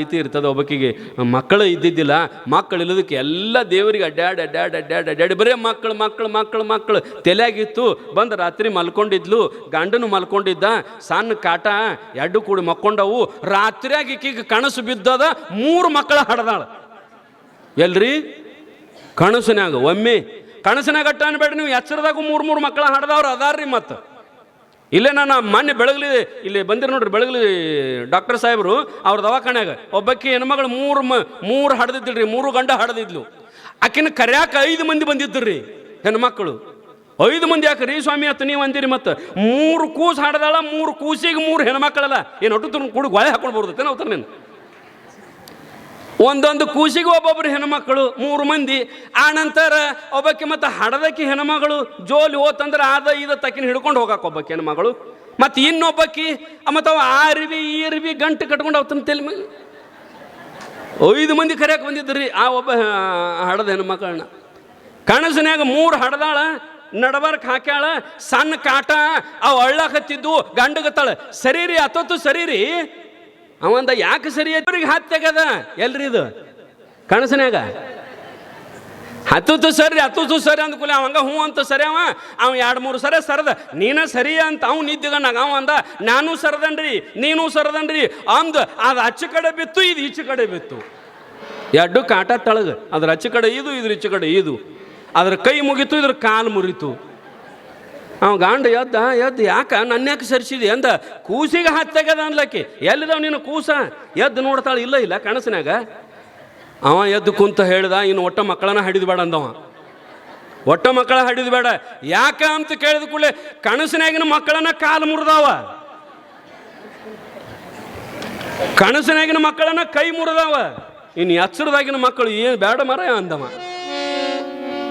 ರೀತಿ ಇರ್ತದೆ ಒಬ್ಬಕಿಗೆ. ಮಕ್ಕಳು ಇದ್ದಿದ್ದಿಲ್ಲ ಮಕ್ಕಳು ಇಲ್ಲದಕ್ಕೆ ಎಲ್ಲ ದೇವರಿಗೆ ಅಡ್ಡಾಡ್ ಅಡ್ಡಾಡ್ ಅಡ್ಡಾಡ್ ಅಡ್ಡಾಡಿ ಬರೀ ಮಕ್ಕಳು ಮಕ್ಕಳು ಮಕ್ಕಳು ಮಕ್ಕಳು. ತಲೆಯಾಗಿತ್ತು, ಬಂದು ರಾತ್ರಿ ಮಲ್ಕೊಂಡಿದ್ಲು, ಗಂಡನು ಮಲ್ಕೊಂಡಿದ್ದ, ಸಣ್ಣ ಕಾಟ ಎರಡು ಕೂಡಿ ಮಕ್ಕೊಂಡವು. ರಾತ್ರಿಯಾಗಿ ಈಕಿಗೆ ಕನಸು ಬಿದ್ದದ, ಮೂರು ಮಕ್ಕಳ ಹಡ್ದಾಳ. ಎಲ್ರಿ? ಕನಸಿನಾಗ, ಒಮ್ಮೆ. ಕನಸಿನಾಗ ಅಟ್ಟ ಅನ್ಬೇಡ್ರಿ, ನೀವು ಎಚ್ಚರದಾಗ ಮೂರು ಮೂರು ಮಕ್ಕಳ ಹಡ್ದವ್ರು ಅದಾರ್ರಿ ಮತ್ತು. ಇಲ್ಲೇ ನಾನು ಮೊನ್ನೆ ಬೆಳಗ್ಲಿ, ಇಲ್ಲಿ ಬಂದಿರ ನೋಡ್ರಿ, ಬೆಳಗಲಿ ಡಾಕ್ಟರ್ ಸಾಹೇಬರು, ಅವ್ರ ದವಾಖಾನ್ಯಾಗ ಒಬ್ಬಾಕಿ ಹೆಣ್ಮಗಳು ಮೂರು ಮ, ಮೂರು ಹಡ್ದಿದ್ದಿಲ್ರಿ, ಮೂರು ಗಂಡ ಹಡ್ದಿದ್ಲು. ಆಕಿನ ಕರ್ಯಾಕ ಐದು ಮಂದಿ ಬಂದಿದ್ದರು ಹೆಣ್ಮಕ್ಳು. ಐದು ಮಂದಿ ಯಾಕೆ ರೀ ಸ್ವಾಮಿ ಅತ್ತ ನೀವು ಅಂದಿರಿ ಮತ್ತೆ ಮೂರು ಕೂಸು ಹಾಡ್ದಾಳ, ಮೂರು ಕೂಸಿಗೆ ಮೂರು ಹೆಣ್ಮಕ್ಳಲ್ಲ. ಏನು ಒಟ್ಟು ಕೂಡ ಗೊಳೆ ಹಾಕೊಂಡು ಬರ್ತೈತೆ ನಾವು ನೀನು? ಒಂದೊಂದು ಕೂಸಿಗೆ ಒಬ್ಬೊಬ್ರು ಹೆಣ್ಮಕ್ಳು, ಮೂರು ಮಂದಿ. ಆ ನಂತರ ಒಬ್ಬಕ್ಕೆ ಮತ್ತೆ ಹಡದಕ್ಕೆ ಹೆಣ್ಮಗಳು, ಜೋಲಿ ಓತಂದ್ರೆ ಆದ ಇದ ತಕ್ಕಿನ ಹಿಡ್ಕೊಂಡು ಹೋಗಕ್ಕೆ ಒಬ್ಬಕ್ಕೆ ಹೆಣ್ಮಗಳು. ಮತ್ತೆ ಇನ್ನೊಬ್ಬಕ್ಕಿ ಮತ್ತು ಅವ ಆ ಈರ್ವಿ ಗಂಟು ಕಟ್ಕೊಂಡು ಅವತನ ಐದು ಮಂದಿ ಕರೆಯಕ್ಕೆ ಬಂದಿದ್ರಿ ಆ ಒಬ್ಬ ಹಡದ ಹೆಣ್ಮಕ್ಳನ್ನ ಕಣಸನ್ಯಾಗ ಮೂರು ಹಡದಾಳ, ನಡಬರ್ಕ್ ಹಾಕ್ಯಾಳ, ಸಣ್ಣ ಕಾಟ, ಅವು ಅಳ್ಳಾಕತ್ತಿದ್ದು ಗಂಡಗತ್ತಾಳ ಸರಿ ರೀ ಅತ್ತೊತ್ತು ಸರಿ ರೀ ಅವಂದ ಯಾಕೆ ಸರಿ ಅವ್ರಿಗೆ ಹತ್ತೆಗದ ಎಲ್ರಿ ಇದು? ಕನಸಿನ್ಯಾಗ? ಹತ್ತತ್ತು ಸರಿ ಹತ್ತತ್ತು ಸರಿ ಅಂದ್ಕೂಲೆ ಅವಂಗ ಹ್ಞೂ ಅಂತ ಸರಿ ಅವ. ಅವ ಎರಡು ಮೂರು ಸರಿ ಸರದ. ನೀನ ಸರಿ ಅಂತ ಅವ್ನು ನಿದ್ದಿಗಣ್ಣಾಗ ಅವ ಅಂದ, ನಾನು ಸರದನ್ರಿ, ನೀನು ಸರದನ್ರಿ ಅಂದ, ಅದು ಅಚ್ಚ ಕಡೆ ಬಿತ್ತು, ಇದು ಈಚೆ ಕಡೆ ಬಿತ್ತು. ಎರಡು ಕಾಟ ತಳಗ. ಅದ್ರ ಅಚ್ಚ ಕಡೆ ಇದು ಇದ್ರ ಈಚೆ ಕಡೆ ಇದು ಅದ್ರ ಕೈ ಮುಗಿತು, ಇದ್ರ ಕಾಲು ಮುರಿತು. ಅವ ಗಾಂಡ ಎದ್ದ ಎದ್ದು ಯಾಕ ನನ್ನ ಯಾಕೆ ಸರಿಸಿದೆ ಅಂದ, ಕೂಸಿಗೆ ಹತ್ತಾಗದ ಅನ್ಲಕ್ಕಿ. ಎಲ್ಲಿದಾವ ನೀನು ಕೂಸ? ಎದ್ದು ನೋಡ್ತಾಳೆ ಇಲ್ಲ ಇಲ್ಲ ಕನಸಿನಾಗ. ಅವ ಎದ್ದು ಕುಂತ ಹೇಳ್ದ, ಇನ್ನು ಒಟ್ಟ ಮಕ್ಕಳನ್ನ ಹಡಿದು ಬೇಡ ಅಂದವ. ಒಟ್ಟ ಮಕ್ಕಳ ಹಿಡಿದು ಬೇಡ. ಯಾಕ ಅಂತ ಕೇಳಿದ ಕೂಡಲೇ ಕನಸಿನಾಗಿನ ಮಕ್ಕಳನ್ನ ಕಾಲು ಮುರಿದಾವ. ಕನಸಿನಾಗಿನ ಮಕ್ಕಳನ್ನ ಕೈ ಮುರಿದಾವ. ಇನ್ನು ಎಚ್ಚರದಾಗಿನ ಮಕ್ಕಳು ಏನು ಬೇಡ ಮರ ಅಂದವ.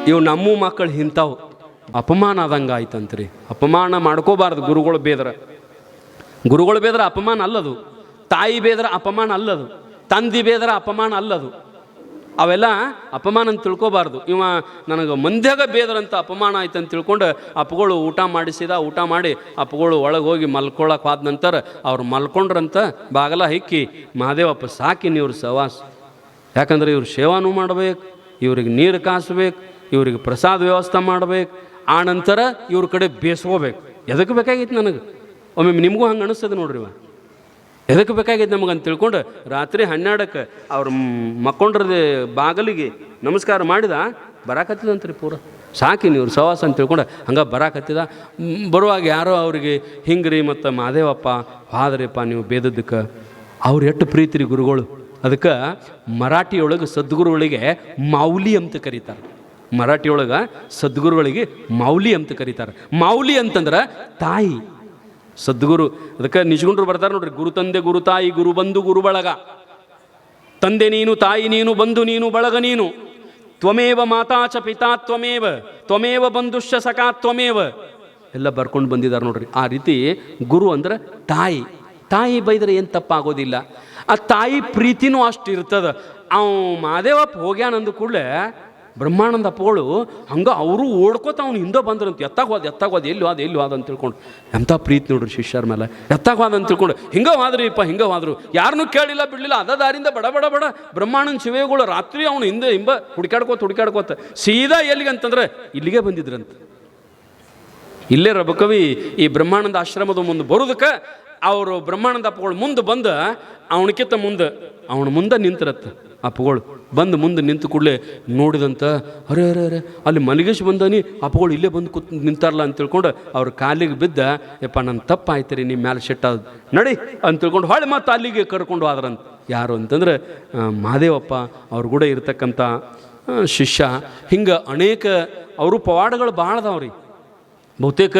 ಇವು ನಮ್ಮ ಮಕ್ಕಳು ಇಂಥವು. ಅಪಮಾನ ಆದಂಗೆ ಆಯ್ತಂತ್ರಿ. ಅಪಮಾನ ಮಾಡ್ಕೋಬಾರ್ದು ಗುರುಗಳು ಬೇದ್ರ. ಗುರುಗಳು ಬೇದ್ರ ಅಪಮಾನ ಅಲ್ಲದು. ತಾಯಿ ಬೇದ್ರ ಅಪಮಾನ ಅಲ್ಲದು. ತಂದಿ ಬೇದ್ರ ಅಪಮಾನ ಅಲ್ಲದು. ಅವೆಲ್ಲ ಅಪಮಾನ ಅಂತ ತಿಳ್ಕೊಬಾರ್ದು. ಇವ ನನಗೆ ಮಂದ್ಯಾಗ ಬೇದ್ರಂತ ಅಪಮಾನ ಆಯ್ತು ಅಂತ ತಿಳ್ಕೊಂಡು ಅಪ್ಪಗಳು ಊಟ ಮಾಡಿಸಿದ ಊಟ ಮಾಡಿ ಅಪ್ಪಗಳು ಒಳಗೆ ಹೋಗಿ ಮಲ್ಕೊಳಕ್ಕೆ ಹೋದ ನಂತರ ಅವ್ರು ಮಲ್ಕೊಂಡ್ರಂತ ಬಾಗಲ ಹಿಕ್ಕಿ ಮಹಾದೇವಪ್ಪ ಸಾಕಿ ಇವ್ರ ಸವಾಸ. ಯಾಕಂದ್ರೆ ಇವ್ರು ಸೇವಾನು ಮಾಡ್ಬೇಕು, ಇವ್ರಿಗೆ ನೀರು ಕಾಸ್ಬೇಕು, ಇವ್ರಿಗೆ ಪ್ರಸಾದ ವ್ಯವಸ್ಥೆ ಮಾಡ್ಬೇಕು ಆ ನಂತರ ಇವ್ರ ಕಡೆ ಬೇಸ್ಕೋಬೇಕು. ಎದಕ್ಕೆ ಬೇಕಾಗಿತ್ತು ನನಗೆ? ಒಮ್ಮೆ ನಿಮಗೂ ಹಂಗೆ ಅನಿಸ್ತದೆ ನೋಡ್ರಿ ಇವ. ಎದಕ್ಕೆ ಬೇಕಾಗಿತ್ತು ನಮಗೆ ಅಂತ ತಿಳ್ಕೊಂಡು ರಾತ್ರಿ ಹನ್ನೆರಡಕ್ಕೆ ಅವ್ರ ಮಕ್ಕೊಂಡ್ರದ ಬಾಗಲಿಗೆ ನಮಸ್ಕಾರ ಮಾಡಿದ, ಬರಾಕತ್ತಿದಂತ್ರಿ ಪೂರ. ಸಾಕಿ ನೀವು ಸವಾಸ ಅಂತ ತಿಳ್ಕೊಂಡು ಹಂಗೆ ಬರಾಕತ್ತಿದ. ಬರುವಾಗ ಯಾರೋ ಅವ್ರಿಗೆ, ಹಿಂಗ್ರಿ ಮತ್ತು ಮಾದೇವಪ್ಪ, ಹಾದ್ರಿಪ್ಪ ನೀವು ಬೇದದ್ದಕ್ಕೆ. ಅವ್ರು ಎಷ್ಟು ಪ್ರೀತಿ ರೀ ಗುರುಗಳು. ಅದಕ್ಕೆ ಮರಾಠಿಯೊಳಗೆ ಸದ್ಗುರುಗಳಿಗೆ ಮೌಲಿ ಅಂತ ಕರೀತಾರೆ. ಮರಾಠಿಯೊಳಗೆ ಸದ್ಗುರುಗಳಿಗೆ ಮೌಲಿ ಅಂತ ಕರೀತಾರೆ. ಮೌಲಿ ಅಂತಂದ್ರೆ ತಾಯಿ. ಸದ್ಗುರು, ಅದಕ್ಕೆ ನಿಜಗುಂಡ್ರು ಬರ್ತಾರೆ ನೋಡ್ರಿ, ಗುರು ತಂದೆ, ಗುರು ತಾಯಿ, ಗುರು ಬಂಧು, ಗುರು ಬಳಗ. ತಂದೆ ನೀನು, ತಾಯಿ ನೀನು, ಬಂಧು ನೀನು, ಬಳಗ ನೀನು. ತ್ವಮೇವ ಮಾತಾ ಚ ಪಿತಾ ತ್ವಮೇವ ತ್ವಮೇವ ಬಂಧುಶ್ಚ ಸಖಾ ತ್ವಮೇವ. ಎಲ್ಲ ಬರ್ಕೊಂಡು ಬಂದಿದ್ದಾರೆ ನೋಡ್ರಿ. ಆ ರೀತಿ ಗುರು ಅಂದ್ರೆ ತಾಯಿ. ತಾಯಿ ಬೈದ್ರೆ ಏನು ತಪ್ಪಾಗೋದಿಲ್ಲ. ಆ ತಾಯಿ ಪ್ರೀತಿನೂ ಅಷ್ಟು ಇರ್ತದ. ಅವ ಮಾದೇವಪ್ಪ ಹೋಗ್ಯಾನಂದ ಕೂಡಲೇ ಬ್ರಹ್ಮಾನಂದ ಅಪ್ಪಗಳು ಹಂಗೆ ಅವರು ಓಡ್ಕೋತ ಅವ್ನು ಹಿಂದೆ ಬಂದ್ರಂತ ಎತ್ತಾಗ ಹೋದ ಎತ್ತಾಗ ಹೋದ ಎಲ್ಲಿ ಹೋದ ಎಲ್ಲಿ ಹೋದ ಅಂತ ತಿಳ್ಕೊಂಡು ಎಂಥ ಪ್ರೀತಿ ನೋಡ್ರಿ ಶಿಷ್ಯರ ಮೇಲೆ ಎತ್ತಾಗ ಅಂತ ತಿಳ್ಕೊಂಡು, ಹಿಂಗೆ ಹೋದ್ರಿಪ್ಪ ಹಿಂಗೆ ಹೋದ್ರು ಯಾರನ್ನೂ ಕೇಳಿಲ್ಲ, ಬಿಡಲಿಲ್ಲ, ಅದ ದಾರಿಂದ ಬಡ ಬಡ ಬಡ, ಬ್ರಹ್ಮಾನಂದ ಶಿವೆಗಳು ರಾತ್ರಿ ಅವನು ಹಿಂದೆ, ಹಿಂಬ ಹುಡುಕಾಡ್ಕೋತ ಹುಡುಕಾಡ್ಕೋತ ಸೀದಾ ಎಲ್ಲಿಗೆ ಅಂತಂದ್ರೆ, ಇಲ್ಲಿಗೆ ಬಂದಿದ್ರಂತ. ಇಲ್ಲೇ ರಬಕವಿ ಈ ಬ್ರಹ್ಮಾನಂದ ಆಶ್ರಮದ ಮುಂದೆ ಬರೋದಕ್ಕೆ, ಅವರು ಬ್ರಹ್ಮಾನಂದ ಅಪ್ಪಗಳು ಮುಂದೆ ಬಂದು ಅವನಕ್ಕಿಂತ ಮುಂದೆ, ಅವನ ಮುಂದೆ ನಿಂತಿರತ್ತ. ಅಪ್ಪಗಳು ಬಂದು ಮುಂದೆ ನಿಂತು ಕೂಡಲೇ ನೋಡಿದಂತ, ಅರೆ ಅರೆ ಅರೆ, ಅಲ್ಲಿ ಮಲಗೇಶ್ ಬಂದಾನಿ ಅಪ್ಪಗಳು ಇಲ್ಲೇ ಬಂದು ಕೂತ್ ನಿಂತಾರಲ್ಲ ಅಂತ ತಿಳ್ಕೊಂಡು ಅವ್ರ ಕಾಲಿಗೆ ಬಿದ್ದ, ಯಪ್ಪ ನನ್ನ ತಪ್ಪಾಯ್ತು ರೀ ನಿಮ್ಮ ಮ್ಯಾಲೆ ಶೆಟ್ಟ ನಡಿ ಅಂತ ತಿಳ್ಕೊಂಡು ಹೊಳೆ ಮತ್ತು ಅಲ್ಲಿಗೆ ಕರ್ಕೊಂಡು ಹೋದ್ರಂತ. ಯಾರು ಅಂತಂದ್ರೆ ಮಹಾದೇವಪ್ಪ ಅವ್ರ ಕೂಡ ಇರ್ತಕ್ಕಂಥ ಶಿಷ್ಯ, ಹಿಂಗೆ ಅನೇಕ ಅವರು ಪವಾಡಗಳು ಭಾಳ ಅದಾವ್ರಿ. ಬಹುತೇಕ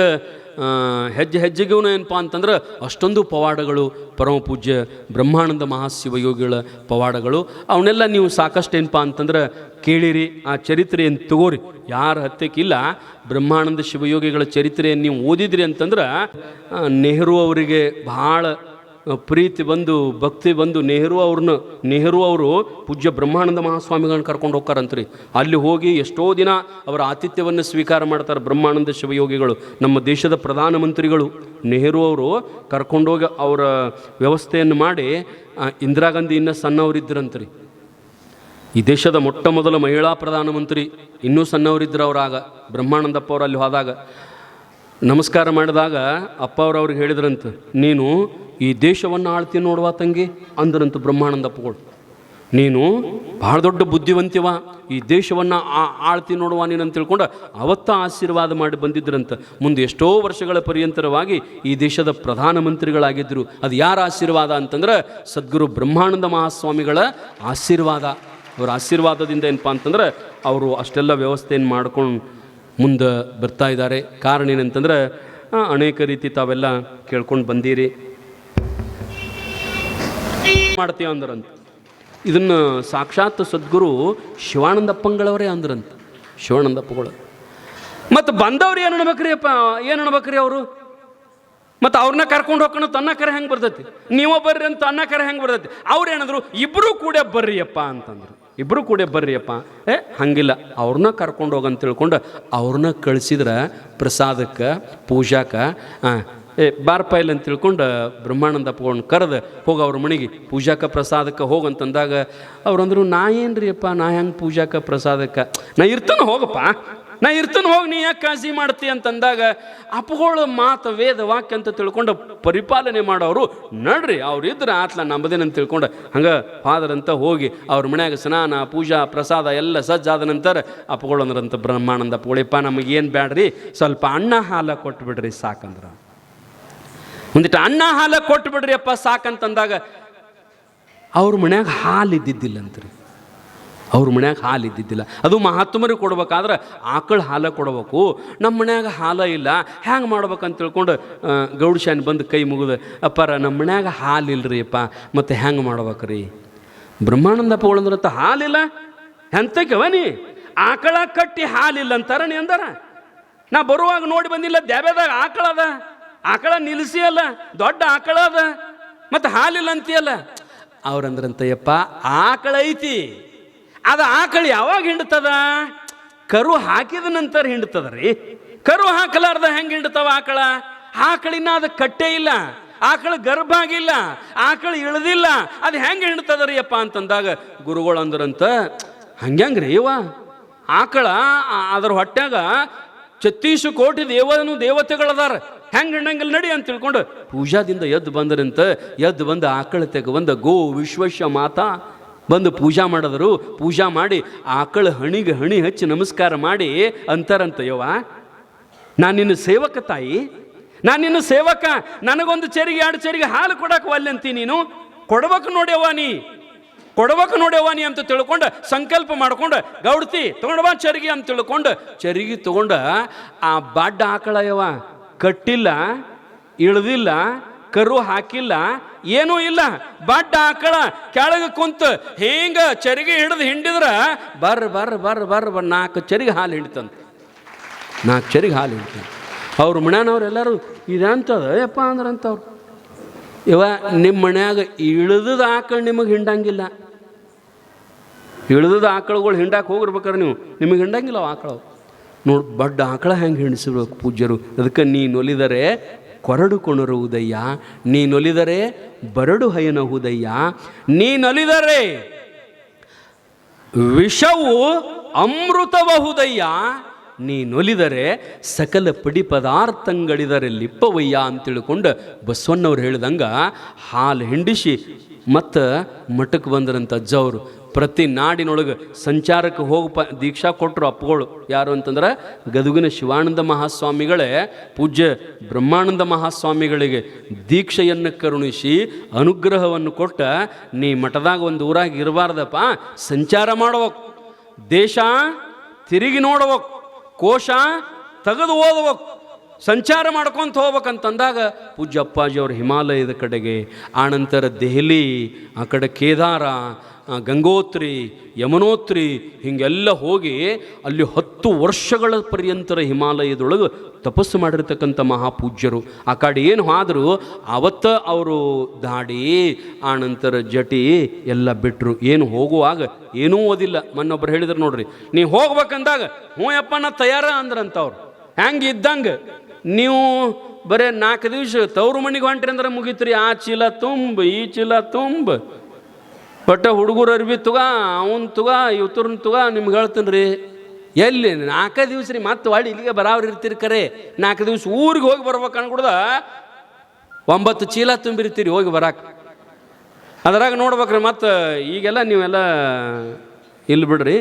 ಹೆಜ್ಜೆ ಹೆಜ್ಜೆಗೂ ಏನಪ್ಪ ಅಂತಂದ್ರೆ ಅಷ್ಟೊಂದು ಪವಾಡಗಳು, ಪರಮ ಪೂಜ್ಯ ಬ್ರಹ್ಮಾನಂದ ಮಹಾಶಿವ ಯೋಗಿಗಳ ಪವಾಡಗಳು. ಅವನ್ನೆಲ್ಲ ನೀವು ಸಾಕಷ್ಟು ಏನಪ್ಪ ಅಂತಂದ್ರೆ ಕೇಳಿರಿ, ಆ ಚರಿತ್ರೆಯನ್ನು ತಗೋರಿ. ಯಾರ ಹತ್ಯಕ್ಕಿಲ್ಲ ಬ್ರಹ್ಮಾನಂದ ಶಿವಯೋಗಿಗಳ ಚರಿತ್ರೆಯನ್ನು ನೀವು ಓದಿದ್ರಿ ಅಂತಂದ್ರೆ ನೆಹರು ಅವರಿಗೆ ಭಾಳ ಪ್ರೀತಿ ಬಂದು, ಭಕ್ತಿ ಬಂದು ನೆಹರು ಅವ್ರನ್ನ, ನೆಹರು ಅವರು ಪೂಜ್ಯ ಬ್ರಹ್ಮಾನಂದ ಮಹಾಸ್ವಾಮಿಗಳನ್ನ ಕರ್ಕೊಂಡು ಹೋಗ್ತಾರಂತ್ರಿ. ಅಲ್ಲಿ ಹೋಗಿ ಎಷ್ಟೋ ದಿನ ಅವರ ಆತಿಥ್ಯವನ್ನು ಸ್ವೀಕಾರ ಮಾಡ್ತಾರೆ ಬ್ರಹ್ಮಾನಂದ ಶಿವಯೋಗಿಗಳು, ನಮ್ಮ ದೇಶದ ಪ್ರಧಾನಮಂತ್ರಿಗಳು ನೆಹರು ಅವರು ಕರ್ಕೊಂಡೋಗಿ ಅವರ ವ್ಯವಸ್ಥೆಯನ್ನು ಮಾಡಿ ಇಂದಿರಾ ಗಾಂಧಿ ಇನ್ನೂ ಸಣ್ಣವರಿದ್ದರಂತ್ರಿ ಈ ದೇಶದ ಮೊಟ್ಟ ಮೊದಲ ಮಹಿಳಾ ಪ್ರಧಾನಮಂತ್ರಿ ಇನ್ನೂ ಸಣ್ಣವರಿದ್ದರು ಅವರಾಗ ಬ್ರಹ್ಮಾನಂದಪ್ಪ ಅವರು ಅಲ್ಲಿ ಹೋದಾಗ. ನಮಸ್ಕಾರ ಮಾಡಿದಾಗ ಅಪ್ಪ ಅವ್ರು ಅವ್ರಿಗೆ ಹೇಳಿದ್ರಂತ, ನೀನು ಈ ದೇಶವನ್ನು ಆಳ್ತಿ ನೋಡುವ ತಂಗಿ ಅಂದ್ರಂತ ಬ್ರಹ್ಮಾನಂದಪ್ಪಗಳು ನೀನು ಭಾಳ ದೊಡ್ಡ ಬುದ್ಧಿವಂತಿವ, ಈ ದೇಶವನ್ನು ಆಳ್ತಿ ನೋಡುವ ನೀನು ಅಂತ ತಿಳ್ಕೊಂಡು ಅವತ್ತ ಆಶೀರ್ವಾದ ಮಾಡಿ ಬಂದಿದ್ರಂತ. ಮುಂದೆ ಎಷ್ಟೋ ವರ್ಷಗಳ ಪರ್ಯಂತರವಾಗಿ ಈ ದೇಶದ ಪ್ರಧಾನಮಂತ್ರಿಗಳಾಗಿದ್ದರು ಅದು ಯಾರ ಆಶೀರ್ವಾದ ಅಂತಂದ್ರೆ ಸದ್ಗುರು ಬ್ರಹ್ಮಾನಂದ ಮಹಾಸ್ವಾಮಿಗಳ ಆಶೀರ್ವಾದ. ಅವರ ಆಶೀರ್ವಾದದಿಂದ ಏನಪ್ಪ ಅಂತಂದ್ರೆ ಅವರು ಅಷ್ಟೆಲ್ಲ ವ್ಯವಸ್ಥೆಯನ್ನು ಮಾಡ್ಕೊಂಡು ಮುಂದೆ ಬರ್ತಾ ಇದ್ದಾರೆ. ಕಾರಣ ಏನಂತಂದ್ರೆ ಅನೇಕ ರೀತಿ ತಾವೆಲ್ಲ ಕೇಳ್ಕೊಂಡು ಬಂದೀರಿ. ಮಾಡ್ತೀವಿ ಅಂದ್ರಂತ. ಇದನ್ನು ಸಾಕ್ಷಾತ್ ಸದ್ಗುರು ಶಿವಾನಂದಪ್ಪಂಗಳವರೇ ಅಂದ್ರಂತ. ಶಿವಾನಂದಪ್ಪಗಳು. ಮತ್ತು ಬಂದವ್ರು ಏನು ಅನ್ಬೇಕ್ರಿ ಅಪ್ಪ, ಏನು ಅನ್ಬೇಕ್ರಿ ಅವರು? ಮತ್ತು ಅವ್ರನ್ನ ಕರ್ಕೊಂಡು ಹೋಗೋಣ ತನ್ನ ಕರೆ ಹೆಂಗೆ ಬರ್ತೈತಿ? ನೀವು ಬರ್ರಿ ಅಂತ ಅನ್ನ ಕರೆ ಹೆಂಗೆ ಬರ್ತೈತಿ? ಅವ್ರು ಏನಂದ್ರು ಇಬ್ಬರು ಕೂಡ ಬರ್ರಿಯಪ್ಪ ಅಂತಂದ್ರು. ಇಬ್ಬರು ಕೂಡ ಬರ್ರಿಯಪ್ಪ. ಏ, ಹಂಗಿಲ್ಲ. ಅವ್ರನ್ನ ಕರ್ಕೊಂಡು ಹೋಗಂತ ತಿಳ್ಕೊಂಡು ಅವ್ರನ್ನ ಕಳಿಸಿದ್ರೆ ಪ್ರಸಾದಕ್ಕೆ ಪೂಜಾಕ್ಕೆ ಹಾಂ ಏ ಬಾರಪ್ಪ ಇಲ್ಲ ಅಂತ ತಿಳ್ಕೊಂಡು ಬ್ರಹ್ಮಾನಂದ ಪಗೊಂಡು ಕರೆದು ಹೋಗಿ ಅವ್ರ ಮನೆಗೆ ಪೂಜಾಕ ಪ್ರಸಾದಕ್ಕೆ ಹೋಗಂತಂದಾಗ ಅವ್ರಂದ್ರು, ನಾ ಏನು ರೀ ಅಪ್ಪ? ನಾ ಹೆಂಗೆ ಪೂಜಾಕ ಪ್ರಸಾದಕ್ಕೆ? ನಾ ಇರ್ತಾನೆ ಹೋಗಪ್ಪ. ನಾ ಇರ್ತನ ಹೋಗಿ ನೀ ಯಾಕೆ ಕಾಸಿ ಮಾಡ್ತಿ? ಅಂತಂದಾಗ ಅಪ್ಪಗಳು ಮಾತು, ವೇದ ವಾಕ್ಯ ಅಂತ ತಿಳ್ಕೊಂಡು ಪರಿಪಾಲನೆ ಮಾಡೋರು, ನಡ್ರಿ, ಅವ್ರು ಇದ್ರೆ ಆತ್ಲ ನಂಬದೇನಂತ ತಿಳ್ಕೊಂಡು ಹಂಗೆ ಫಾದರ್ ಅಂತ ಹೋಗಿ ಅವ್ರ ಮನ್ಯಾಗ ಸ್ನಾನ, ಪೂಜಾ, ಪ್ರಸಾದ ಎಲ್ಲ ಸಜ್ಜಾದ ನಂತರ ಅಪ್ಪಗಳು ಅಂದ್ರಂತ ಬ್ರಹ್ಮಾನಂದ ಅಪ್ಪಗಳಿಪ್ಪ ನಮಗೇನು ಬ್ಯಾಡ್ರಿ? ಸ್ವಲ್ಪ ಅನ್ನ ಹಾಲ ಕೊಟ್ಬಿಡ್ರಿ ಸಾಕಂದ್ರ. ಒಂದಿಟ್ಟು ಅನ್ನ ಹಾಲ ಕೊಟ್ಟು ಬಿಡ್ರಿ ಅಪ್ಪ, ಸಾಕಂತಂದಾಗ ಅವ್ರ ಮನ್ಯಾಗ ಹಾಲು ಇದ್ದಿದ್ದಿಲ್ಲ ಅಂತ್ರಿ ಅವ್ರ ಮನ್ಯಾಗ ಹಾಲು ಇದ್ದಿದ್ದಿಲ್ಲ. ಅದು ಮಹಾತ್ಮರಿಗೆ ಕೊಡ್ಬೇಕಾದ್ರೆ ಆಕಳ ಹಾಲು ಕೊಡಬೇಕು. ನಮ್ಮ ಮನ್ಯಾಗ ಹಾಲು ಇಲ್ಲ, ಹ್ಯಾಂಗೆ ಮಾಡ್ಬೇಕಂತ ತಿಳ್ಕೊಂಡು ಗೌಡಶಾನ್ ಬಂದು ಕೈ ಮುಗಿದು, ಅಪ್ಪಾರ, ನಮ್ಮ ಮನ್ಯಾಗ ಹಾಲು ಇಲ್ರಿ ಅಪ್ಪ, ಮತ್ತು ಹ್ಯಾಂಗೆ ಮಾಡ್ಬೇಕ್ರಿ? ಬ್ರಹ್ಮಾನಂದಪ್ಪ ಒಳಂದ್ರಂತ ಹಾಲಿಲ್ಲ ಎಂತಕ್ಕವ ನೀ ಆಕಳ ಕಟ್ಟಿ ಹಾಲಿಲ್ಲ ಅಂತಾರ ನೀ ಅಂದಾರ? ನಾ ಬರುವಾಗ ನೋಡಿ ಬಂದಿಲ್ಲ, ದ್ಯಾಬ್ಯಾದಾಗ ಆಕಳದ? ಆಕಳ ನಿಲ್ಲಿಸಿ ಅಲ್ಲ, ದೊಡ್ಡ ಆಕಳ ಅದ, ಮತ್ತು ಹಾಲಿಲ್ಲ ಅಂತೀಯಲ್ಲ ಅವ್ರಂದ್ರಂತ ಯಪ್ಪ ಆಕಳ ಐತಿ. ಅದು ಆಕಳ ಯಾವಾಗ ಹಿಂಡ್ತದ? ಕರು ಹಾಕಿದ ನಂತರ ಹಿಂಡ್ತದ ರೀ ಕರು ಹಾಕಲಾರ್ದ ಹೆಂಗೆ ಹಿಂಡ್ತಾವ ಆಕಳ? ಆಕಳಿನ ಅದು ಕಟ್ಟೆ ಇಲ್ಲ, ಆಕಳ ಗರ್ಭ ಆಗಿಲ್ಲ ಆಕಳ ಇಳ್ದಿಲ್ಲ, ಅದು ಹೆಂಗೆ ಹಿಂಡ್ತದ ರೀ ಅಪ್ಪ ಅಂತಂದಾಗ, ಗುರುಗಳು ಅಂದ್ರಂತ, ಹಂಗ್ಯಾಂಗ್ರಿ ಇವ? ಆಕಳ ಅದ್ರ ಹೊಟ್ಟ್ಯಾಗ ಛತ್ತೀಸು ಕೋಟಿ ದೇವನು ದೇವತೆಗಳದಾರ. ಹೆಂಗೆ ಹಿಂಡಂಗಿಲ್ಲ ನಡಿ ಅಂತ ತಿಳ್ಕೊಂಡು ಪೂಜಾದಿಂದ ಎದ್ದು ಬಂದರಂತ ಎದ್ದು ಬಂದು ಆಕಳ ಬಂದ ಗೋ ವಿಶ್ವಶ ಮಾತಾ ಬಂದು ಪೂಜಾ ಮಾಡಿದ್ರು. ಪೂಜಾ ಮಾಡಿ ಆಕಳ ಹಣಿಗೆ ಹಣಿ ಹಚ್ಚಿ ನಮಸ್ಕಾರ ಮಾಡಿ ಅಂತಾರಂತ ಯವ್ವ ನಾನು ನಿನ್ನ ಸೇವಕ ತಾಯಿ. ನಾನು ನಿನ್ನ ಸೇವಕ. ನನಗೊಂದು ಚರಿಗೆ, ಎರಡು ಚರಿಗೆ ಹಾಲು ಕೊಡಕ್ಕೆ ಅಂತೀ ನೀನು. ಕೊಡ್ಬೇಕು ನೋಡ್ಯವ್ವ ನೀ. ಕೊಡಬೇಕು ನೋಡ್ಯವ್ವ ನೀ ಅಂತ ತಿಳ್ಕೊಂಡು ಸಂಕಲ್ಪ ಮಾಡ್ಕೊಂಡು ಗೌಡ್ತಿ ತಗೊಂಡವ ಚರಿಗೆ ಅಂತ ತಿಳ್ಕೊಂಡು ಚರಿಗೆ ತಗೊಂಡ ಆ ಬಾಡ್ಡ ಆಕಳ ಯವ್ವ ಕಟ್ಟಿಲ್ಲ, ಇಳ್ದಿಲ್ಲ, ಕರು ಹಾಕಿಲ್ಲ, ಏನೂ ಇಲ್ಲ. ಬಡ್ಡ ಆಕಳ ಕೆಳಗೆ ಕುಂತು ಹಿಂಗ ಚರಿಗೆ ಹಿಡಿದು ಹಿಂಡಿದ್ರ ಬರ್ ಬರ್ ಬರ್ ಬರ್ ಬರ್, ನಾಲ್ಕು ಚರಿಗೆ ಹಾಲು ಹಿಂಡ್ತಂತ. ನಾಲ್ಕು ಚರಿಗೆ ಹಾಲು ಹಿಂಡ್ತಾನೆ ಅವ್ರ ಮಣ್ಯಾನವ್ರೆಲ್ಲರೂ ಇದಂತದ, ಯಪ್ಪ ಅಂದ್ರಂತವ್ರು. ಇವ ನಿಮ್ಮ ಮನ್ಯಾಗ ಇಳಿದದ ಆಕಳು ನಿಮಗೆ ಹಿಂಡಂಗಿಲ್ಲ. ಇಳಿದದ ಆಕಳುಗಳು ಹಿಂಡಾಕ ಹೋಗಿರ್ಬೇಕಾರೆ ನೀವು, ನಿಮಗೆ ಹಿಂಡಂಗಿಲ್ಲ ಆಕಳು ನೋಡಿ ಬಡ್ಡ ಆಕಳ ಹೆಂಗೆ ಹಿಂಡಿಸ್ಬೇಕು ಪೂಜ್ಯರು? ಅದಕ್ಕೆ ನೀನೊಲಿದರೆ ಕೊರಡು ಕೊಣರುವುದಯ್ಯ ನೀನೊಲಿದರೆ ಬರಡು ಹಯನಹುದಯ್ಯ ನೀನೊಲಿದರೆ ವಿಷವು ಅಮೃತಬಹುದಯ್ಯ ನೀನೊಲಿದರೆ ಸಕಲ ಪಡಿ ಪದಾರ್ಥಗಳಿದರೆ ಲಿಪ್ಪವಯ್ಯ ಅಂತ ತಿಳ್ಕೊಂಡು ಬಸವಣ್ಣವ್ರು ಹೇಳ್ದಂಗೆ ಹಾಲು ಹಿಂಡಿಸಿ ಮತ್ತು ಮಠಕ್ಕೆ ಬಂದರಂತ ಅಜ್ಜವರು ಪ್ರತಿ ನಾಡಿನೊಳಗೆ ಸಂಚಾರಕ್ಕೆ ಹೋಗಪ್ಪ ದೀಕ್ಷಾ ಕೊಟ್ಟರು ಅಪ್ಪಗಳು. ಯಾರು ಅಂತಂದ್ರೆ ಗದುಗಿನ ಶಿವಾನಂದ ಮಹಾಸ್ವಾಮಿಗಳೇ, ಪೂಜ್ಯ ಬ್ರಹ್ಮಾನಂದ ಮಹಾಸ್ವಾಮಿಗಳಿಗೆ ದೀಕ್ಷೆಯನ್ನು ಕರುಣಿಸಿ ಅನುಗ್ರಹವನ್ನು ಕೊಟ್ಟ ನೀ ಮಠದಾಗ ಒಂದು ಊರಾಗಿ ಇರಬಾರ್ದಪ್ಪ, ಸಂಚಾರ ಮಾಡ್ಬೇಕು ದೇಶ ತಿರುಗಿ ನೋಡಬೇಕು ಕೋಶ ತೆಗೆದು ಓದ್ಬೇಕು ಸಂಚಾರ ಮಾಡ್ಕೊಂತ ಹೋಗ್ಬೇಕಂತಂದಾಗ ಪೂಜ್ಯ ಅಪ್ಪಾಜಿ ಅವರು ಹಿಮಾಲಯದ ಕಡೆಗೆ, ಆನಂತರ ದೆಹಲಿ, ಆ ಕಡೆ ಕೇದಾರ ಗಂಗೋತ್ರಿ, ಯಮನೋತ್ರಿ ಹೀಗೆಲ್ಲ ಹೋಗಿ ಅಲ್ಲಿ ಹತ್ತು ವರ್ಷಗಳ ಪರ್ಯಂತರ ಹಿಮಾಲಯದೊಳಗೆ ತಪಸ್ಸು ಮಾಡಿರ್ತಕ್ಕಂಥ ಮಹಾಪೂಜ್ಯರು. ಆ ಕಡೆ ಏನು ಆದರೂ ಅವತ್ತ ಅವರು ದಾಡಿ ಆನಂತರ ಜಟಿ ಎಲ್ಲ ಬಿಟ್ಟರು ಏನು ಹೋಗುವಾಗ ಏನೂ ಓದಿಲ್ಲ. ಮೊನ್ನೊಬ್ರು ಹೇಳಿದ್ರು ನೋಡ್ರಿ ನೀವು ಹೋಗ್ಬೇಕಂದಾಗ ಹ್ಞೂ ಯಪ್ಪ ನಾ ತಯಾರ ಅಂದ್ರಂತವ್ರು ಹೆಂಗೆ ಇದ್ದಂಗೆ? ನೀವು ಬರೇ ನಾಲ್ಕು ದಿವಸ ತವರು ಮನೆಗೆ ಹೊಂಟ್ರಿ ಅಂದ್ರೆ ಮುಗೀತ್ರಿ. ಆ ಚೀಲ ತುಂಬ, ಈ ಚೀಲ ತುಂಬ ಬಟ್ ಹುಡುಗರು ಅರ್ಬಿ ತುಗ, ಅವನ್ ತುಗ ಇವತ್ತರ್ನ ತುಗ, ನಿಮ್ಗೆ ಹೇಳ್ತೀನಿ ರೀ ಎಲ್ಲಿ? ನಾಲ್ಕು ದಿವ್ಸ ರೀ, ಮತ್ತೆ ಹೊಳ್ಳಿ ಇಲ್ಲಿಗೆ ಬರಾವ್ರಿ ಇರ್ತೀರಿ ಕರೆ. ನಾಲ್ಕು ದಿವ್ಸ ಊರಿಗೆ ಹೋಗಿ ಬರ್ಬೇಕು ಅನ್ಕೊಡ್ದ? ಒಂಬತ್ತು ಚೀಲ ತುಂಬಿರ್ತೀರಿ ಹೋಗಿ ಬರಾಕ. ಅದ್ರಾಗ ನೋಡ್ಬೇಕ್ರಿ, ಮತ್ತು ಈಗೆಲ್ಲ ನೀವೆಲ್ಲ ಇಲ್ಲಿ ಬಿಡ್ರಿ.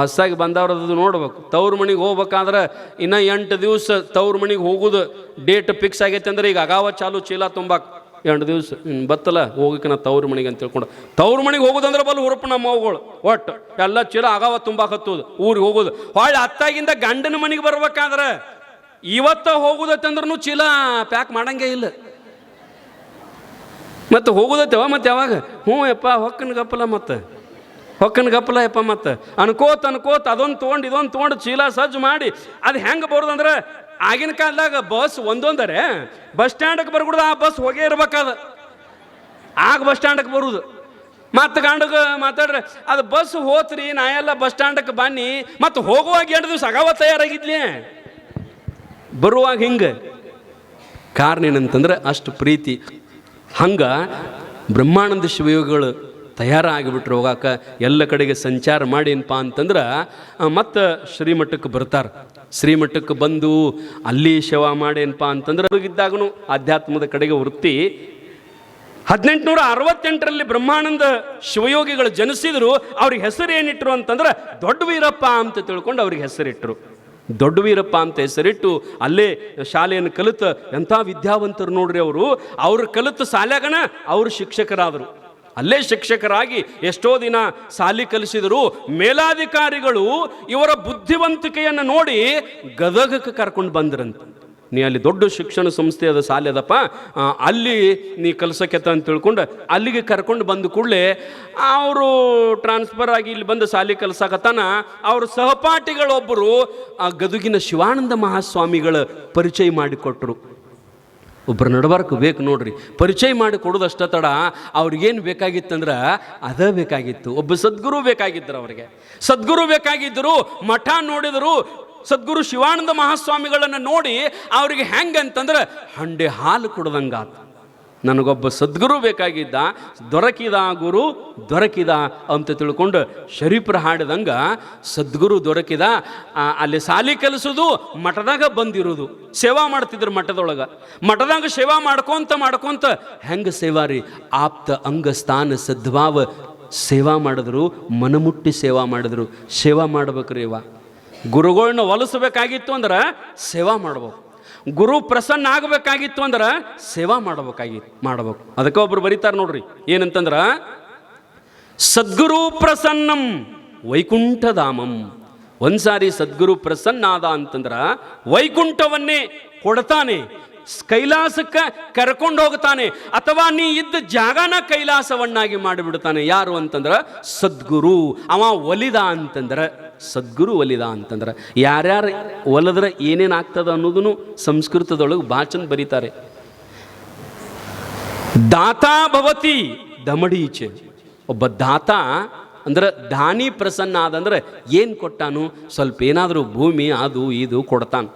ಹೊಸಾಗಿ ಬಂದವ್ರದ್ದು ನೋಡ್ಬೇಕು. ತವ್ರ ಮನೆಗೆ ಹೋಗ್ಬೇಕಾದ್ರೆ ಇನ್ನೂ ಎಂಟು ದಿವಸ ತವ್ರ ಮನೆಗೆ ಹೋಗೋದು ಡೇಟ್ ಫಿಕ್ಸ್ ಆಗೈತೆ ಅಂದ್ರೆ ಈಗ ಅಗಾವ ಚಾಲು ಚೀಲ ತುಂಬಾಕ. ಎಂಟು ದಿವಸ ಬತ್ತಲ್ಲ ಹೋಗಕ್ಕೆ ನಾ ತವ್ರ ಮನೆಗೆ ಅಂತ ತಿಳ್ಕೊಂಡು ತವ್ರ ಮನೆಗೆ ಹೋಗೋದಂದ್ರೆ ಬಲ್ಲ ಹುರುಪು ನಮ್ಮ ಅವುಗಳು, ಒಟ್ಟು. ಎಲ್ಲ ಚೀಲ ಆಗಾವ ತುಂಬ ಹತ್ತೋದು ಊರಿಗೆ ಹೋಗೋದು. ಹೊಳ್ಳಿ ಅತ್ತಾಗಿಂದ ಗಂಡನ ಮನೆಗೆ ಬರ್ಬೇಕಾದ್ರೆ ಇವತ್ತ ಹೋಗೋದತ್ತಂದ್ರೂ ಚೀಲ ಪ್ಯಾಕ್ ಮಾಡಂಗೆ ಇಲ್ಲ. ಮತ್ತು ಹೋಗೋದತ್ತವ ಮತ್ತೆ ಯಾವಾಗ? ಹ್ಞೂ ಯಪ್ಪ, ಹೊಕ್ಕನ ಗಪ್ಪಲ ಮತ್ತೆ. ಹೊಕ್ಕನ ಗಪ್ಪಲ ಯಪ್ಪ ಮತ್ತೆ. ಅನ್ಕೋತ ಅನ್ಕೋತ, ಅದೊಂದು ತೊಗೊಂಡು, ಇದೊಂದು ತೊಗೊಂಡು ಚೀಲ ಸಜ್ಜು ಮಾಡಿ, ಅದು ಹೆಂಗೆ ಬರೋದಂದ್ರೆ ಆಗಿನ ಕಾಲದಾಗ ಬಸ್ ಒಂದೊಂದರೆ, ಬಸ್ ಸ್ಟ್ಯಾಂಡಕ್ಕೆ ಬರ್ಬಿಡ್ದು ಆ ಬಸ್ ಹೋಗೇ ಇರ್ಬೇಕಾದ. ಆಗ ಬಸ್ ಸ್ಟ್ಯಾಂಡಕ್ಕೆ ಬರುದು. ಮತ್ತೆ ಗಂಡಗೆ ಮಾತಾಡ್ರೆ, ಅದು ಬಸ್ ಹೋತ್ರಿ, ನಾ ಎಲ್ಲ ಬಸ್ ಸ್ಟ್ಯಾಂಡಕ್ಕೆ ಬನ್ನಿ, ಮತ್ತು ಹೋಗುವಾಗ ಎರಡು ದಿವಸ ಅಗಾವ ತಯಾರಾಗಿದ್ಲಿ. ಬರುವಾಗ ಹಿಂಗೆ. ಕಾರಣ ಏನಂತಂದ್ರೆ ಅಷ್ಟು ಪ್ರೀತಿ. ಹಂಗ ಬ್ರಹ್ಮಾನಂದ ಶಿವಯೋಗಿಗಳು ತಯಾರಾಗಿಬಿಟ್ರು. ಹೋಗಾಕ ಎಲ್ಲ ಕಡೆಗೆ ಸಂಚಾರ ಮಾಡಿ ಏನಪ್ಪ ಅಂತಂದ್ರೆ ಮತ್ತು ಶ್ರೀಮಠಕ್ಕೆ ಬರ್ತಾರೆ. ಶ್ರೀಮಠಕ್ಕೆ ಬಂದು ಅಲ್ಲಿ ಶವ ಮಾಡೇನಪ್ಪ ಅಂತಂದ್ರೆ ಅವ್ರಿಗಿದ್ದಾಗೂ ಆಧ್ಯಾತ್ಮದ ಕಡೆಗೆ ವೃತ್ತಿ. ಹದಿನೆಂಟುನೂರ ಅರವತ್ತೆಂಟರಲ್ಲಿ ಬ್ರಹ್ಮಾನಂದ ಶಿವಯೋಗಿಗಳು ಜನಿಸಿದರು. ಅವ್ರಿಗೆ ಹೆಸರು ಏನಿಟ್ಟರು ಅಂತಂದ್ರೆ ದೊಡ್ಡ ವೀರಪ್ಪ ಅಂತ ತಿಳ್ಕೊಂಡು ಅವ್ರಿಗೆ ಹೆಸರಿಟ್ಟರು ದೊಡ್ಡ ವೀರಪ್ಪ ಅಂತ ಹೆಸರಿಟ್ಟು ಅಲ್ಲೇ ಶಾಲೆಯನ್ನು ಕಲಿತ ಎಂಥ ವಿದ್ಯಾವಂತರು ನೋಡ್ರಿ ಅವರು. ಅವ್ರು ಕಲಿತ ಶಾಲೆಗಣ ಅವರು ಶಿಕ್ಷಕರಾದರು. ಅಲ್ಲೇ ಶಿಕ್ಷಕರಾಗಿ ಎಷ್ಟೋ ದಿನ ಸಾಲಿ ಕಲಿಸಿದರು ಮೇಲಾಧಿಕಾರಿಗಳು ಇವರ ಬುದ್ಧಿವಂತಿಕೆಯನ್ನು ನೋಡಿ ಗದಗಕ್ಕೆ ಕರ್ಕೊಂಡು ಬಂದ್ರಂತ. ನೀ ಅಲ್ಲಿ ದೊಡ್ಡ ಶಿಕ್ಷಣ ಸಂಸ್ಥೆ ಅದ, ಸಾಲಿ ಅದಪ್ಪ. ಅಲ್ಲಿ ನೀ ಕಲ್ಸಕ್ಕೆತ್ತ ಅಂತ ತಿಳ್ಕೊಂಡು ಅಲ್ಲಿಗೆ ಕರ್ಕೊಂಡು ಬಂದ ಕೂಡಲೇ ಅವರು ಟ್ರಾನ್ಸ್ಫರ್ ಆಗಿ ಇಲ್ಲಿ ಬಂದು ಸಾಲಿ ಕಲ್ಸಕತ್ತಾನ. ಅವ್ರ ಸಹಪಾಠಿಗಳೊಬ್ಬರು ಆ ಗದುಗಿನ ಶಿವಾನಂದ ಮಹಾಸ್ವಾಮಿಗಳ ಪರಿಚಯ ಮಾಡಿಕೊಟ್ರು. ಒಬ್ಬರ ನಡಬಾರ್ಕು ಬೇಕು ನೋಡ್ರಿ. ಪರಿಚಯ ಮಾಡಿ ಕೊಡೋದಷ್ಟ ತಡ. ಅವ್ರಿಗೇನು ಬೇಕಾಗಿತ್ತಂದ್ರೆ ಅದೇ ಬೇಕಾಗಿತ್ತು. ಒಬ್ಬ ಸದ್ಗುರು ಬೇಕಾಗಿದ್ದರು ಅವರಿಗೆ. ಸದ್ಗುರು ಬೇಕಾಗಿದ್ದರು ಮಠ ನೋಡಿದರು, ಸದ್ಗುರು ಶಿವಾನಂದ ಮಹಾಸ್ವಾಮಿಗಳನ್ನು ನೋಡಿ ಅವ್ರಿಗೆ ಹೆಂಗಂತಂದ್ರೆ ಹಂಡೆ ಹಾಲು ಕುಡ್ದಂಗಾತು. ನನಗೊಬ್ಬ ಸದ್ಗುರು ಬೇಕಾಗಿದ್ದ, ದೊರಕಿದ ಗುರು ದೊರಕಿದ ಅಂತ ತಿಳ್ಕೊಂಡು ಶರೀಫ್ರ ಹಾಡಿದಂಗ ಸದ್ಗುರು ದೊರಕಿದ ಅಲ್ಲಿ ಸಾಲಿ ಕಲಿಸೋದು, ಮಠದಾಗ ಬಂದಿರೋದು. ಸೇವಾ ಮಾಡ್ತಿದ್ರು ಮಠದೊಳಗೆ. ಮಠದಾಗ ಸೇವಾ ಮಾಡ್ಕೊಂತ ಮಾಡ್ಕೊಂತ ಹೆಂಗೆ ಸೇವಾ ರೀ ಆಪ್ತ ಅಂಗ ಸ್ಥಾನ ಸದ್ಭಾವ ಸೇವಾ ಮಾಡಿದ್ರು, ಮನಮುಟ್ಟಿ ಸೇವಾ ಮಾಡಿದ್ರು. ಸೇವಾ ಮಾಡ್ಬೇಕ್ರಿ ಇವ. ಗುರುಗಳನ್ನ ಒಲಿಸ್ಬೇಕಾಗಿತ್ತು ಅಂದ್ರೆ ಸೇವಾ ಮಾಡ್ಬೇಕು. ಗುರು ಪ್ರಸನ್ನ ಆಗಬೇಕಾಗಿತ್ತು ಅಂದ್ರೆ ಸೇವಾ ಮಾಡಬೇಕಾಗಿತ್ತು ಮಾಡಬೇಕು. ಅದಕ್ಕೆ ಒಬ್ರು ಬರೀತಾರೆ ನೋಡ್ರಿ. ಏನಂತಂದ್ರ, ಸದ್ಗುರು ಪ್ರಸನ್ನಂ ವೈಕುಂಠಧಾಮಂ. ಒಂದ್ಸಾರಿ ಸದ್ಗುರು ಪ್ರಸನ್ನ ಆದ ಅಂತಂದ್ರ ವೈಕುಂಠವನ್ನೇ ಕೊಡ್ತಾನೆ. ಕೈಲಾಸಕ್ಕೆ ಕರ್ಕೊಂಡು ಹೋಗ್ತಾನೆ. ಅಥವಾ ನೀ ಇದ್ದ ಜಾಗನ ಕೈಲಾಸವನ್ನಾಗಿ ಮಾಡಿಬಿಡ್ತಾನೆ. ಯಾರು ಅಂತಂದ್ರ, ಸದ್ಗುರು. ಅವ ಒಲಿದ ಅಂತಂದ್ರ. ಸದ್ಗುರು ಒಲಿದ ಅಂತಂದ್ರ, ಯಾರ್ಯಾರು ಒಲಿದ್ರೆ ಏನೇನು ಆಗ್ತದ ಅನ್ನೋದನ್ನು ಸಂಸ್ಕೃತದೊಳಗೆ ಬಾಚನ್ ಬರೀತಾರೆ. ದಾತಾ ಭವತಿ ದಮಡೀಚೆ ಒಬ್ಬ ದಾತ ಅಂದ್ರೆ ದಾನಿ ಪ್ರಸನ್ನ ಆದಂದ್ರೆ ಏನು ಕೊಟ್ಟಾನು? ಸ್ವಲ್ಪ ಏನಾದರೂ ಭೂಮಿ ಅದು ಇದು ಕೊಡ್ತಾನೆ.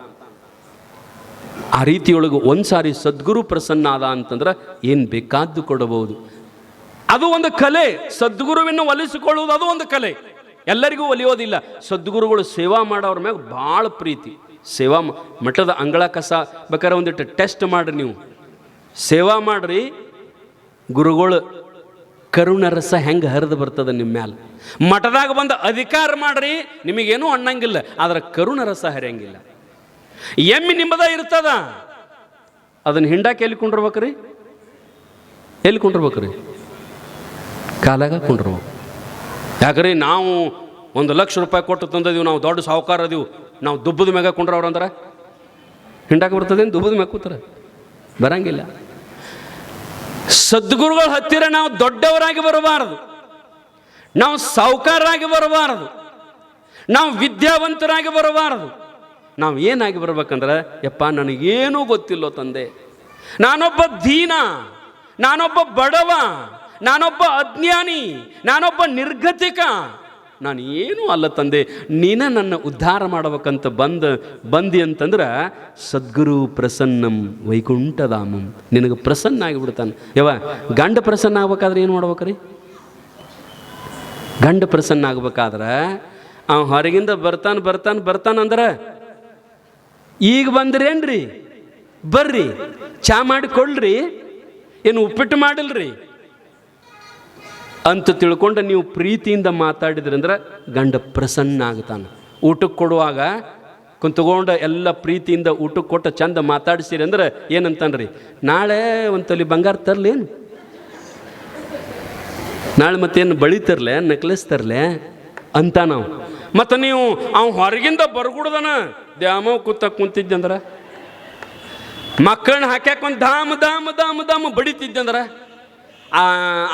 ಆ ರೀತಿಯೊಳಗೆ ಒಂದು ಸಾರಿ ಸದ್ಗುರು ಪ್ರಸನ್ನ ಆದ ಅಂತಂದ್ರೆ ಏನು ಬೇಕಾದ್ದು ಕೊಡಬಹುದು ಅದು ಒಂದು ಕಲೆ ಸದ್ಗುರುವಿನ ಒಲಿಸಿಕೊಳ್ಳುವುದು ಅದು ಒಂದು ಕಲೆ. ಎಲ್ಲರಿಗೂ ಒಲಿಯೋದಿಲ್ಲ. ಸದ್ಗುರುಗಳು ಸೇವಾ ಮಾಡೋರ ಮ್ಯಾಗ ಭಾಳ ಪ್ರೀತಿ. ಸೇವಾ ಮಠದ ಅಂಗಳ ಕಸ ಬೇಕಾದ್ರೆ ಒಂದಿಟ್ಟು ಟೆಸ್ಟ್ ಮಾಡ್ರಿ ನೀವು. ಸೇವಾ ಮಾಡ್ರಿ, ಗುರುಗಳು ಕರುಣ ರಸ ಹೆಂಗೆ ಹರಿದು ಬರ್ತದೆ ನಿಮ್ಮ ಮ್ಯಾಲ. ಮಠದಾಗ ಬಂದು ಅಧಿಕಾರ ಮಾಡ್ರಿ, ನಿಮಗೇನೂ ಅನ್ನಂಗಿಲ್ಲ, ಆದ್ರೆ ಕರುಣ ರಸ ಹರಿಯಂಗಿಲ್ಲ. ಎಮ್ಮಿ ನಿಮ್ಮದ ಇರ್ತದ. ಅದನ್ನ ಹಿಂಡಾಕ ಎಲ್ಲಿ ಕುಂಡಿರ್ಬೇಕ್ರಿ? ಎಲ್ಲಿ ಕುಂಡಿರ್ಬೇಕ್ರಿ? ಕಾಲಾಗ ಕುಂಡಿರ್ಬೇಕು. ಯಾಕ್ರಿ ನಾವು ಒಂದು ಲಕ್ಷ ರೂಪಾಯಿ ಕೊಟ್ಟು ತಂದದೀವಿ, ನಾವು ದೊಡ್ಡ ಸಾಹುಕಾರ ಅದೀವಿ ನಾವು ದುಬ್ಬದ ಮ್ಯಾಗ ಕುಂಡ್ರವ್ರ ಅಂದ್ರೆ ಹಿಂಡಾಕ ಬರ್ತದೇನು? ದುಬ್ಬದ ಮ್ಯಾಗ ಕೂತಾರ. ಬರಂಗಿಲ್ಲ. ಸದ್ಗುರುಗಳ ಹತ್ತಿರ ನಾವು ದೊಡ್ಡವರಾಗಿ ಬರಬಾರದು. ನಾವು ಸಾಹುಕಾರರಾಗಿ ಬರಬಾರದು. ನಾವು ವಿದ್ಯಾವಂತರಾಗಿ ಬರಬಾರದು. ನಾವು ಏನಾಗಿ ಬರ್ಬೇಕಂದ್ರೆ, ಯಪ್ಪ, ನನಗೇನೂ ಗೊತ್ತಿಲ್ಲೋ ತಂದೆ. ನಾನೊಬ್ಬ ದೀನ, ನಾನೊಬ್ಬ ಬಡವ. ನಾನೊಬ್ಬ ಅಜ್ಞಾನಿ, ನಾನೊಬ್ಬ ನಿರ್ಗತಿಕ. ನಾನು ಏನೂ ಅಲ್ಲ ತಂದೆ, ನೀನ ನನ್ನ ಉದ್ಧಾರ ಮಾಡಬೇಕಂತ ಬಂದ, ಬಂದಿ ಅಂತಂದ್ರೆ ಸದ್ಗುರು ಪ್ರಸನ್ನಂ ವೈಕುಂಠಧಾಮಂ. ನಿನಗೆ ಪ್ರಸನ್ನ ಆಗಿಬಿಡ್ತಾನೆ. ಯವ ಗಂಡ ಪ್ರಸನ್ನ ಆಗ್ಬೇಕಾದ್ರೆ ಏನು ಮಾಡ್ಬೇಕ್ರಿ? ಗಂಡ ಪ್ರಸನ್ನ ಆಗ್ಬೇಕಾದ್ರೆ ಅವ ಹೊರಗಿಂದ ಬರ್ತಾನೆ ಬರ್ತಾನೆ ಅಂದ್ರೆ ಈಗ ಬಂದ್ರೇನ್ರಿ? ಬರ್ರಿ, ಚಾ ಮಾಡಿ ಕೊಡ್ರಿ ಏನು ಉಪ್ಪಿಟ್ಟು ಮಾಡಿಲ್ರಿ? ಅಂತ ತಿಳ್ಕೊಂಡು ನೀವು ಪ್ರೀತಿಯಿಂದ ಮಾತಾಡಿದ್ರಿ ಅಂದ್ರೆ ಗಂಡ ಪ್ರಸನ್ನ ಆಗ್ತಾನೆ. ಊಟಕ್ಕೆ ಕೊಡುವಾಗ ಕುಂತ್ಕೊಂಡು ಎಲ್ಲ ಪ್ರೀತಿಯಿಂದ ಊಟಕ್ಕೆ ಕೊಟ್ಟು ಚಂದ ಮಾತಾಡಿಸಿರಿ ಅಂದ್ರೆ ಏನಂತಾನ್ರಿ? ನಾಳೆ ಒಂದು ತೊಲಿ ಬಂಗಾರ ತರ್ಲೇನು ನಾಳೆ ಮತ್ತೇನು ಬಳಿ ತರ್ಲೆ ನೆಕ್ಲೆಸ್ ತರಲೆ ಅಂತ ನಾವು. ಮತ್ತು ನೀವು ಅವ್ನು ಹೊರಗಿಂದ ಬರ್ಗುಡ್ದನ ದ್ಯಾಮ ಕೂತ ಕುಂತಿದ್ದಂದ್ರೆ ಮಕ್ಕಳನ್ನ ಹಾಕ್ಯಾಕ ಒಂದು ಧಾಮ್ ಧಾಮ್ ಧಾಮ್ ಧಾಮ್ ಬಡಿತಿದ್ದಂದ್ರ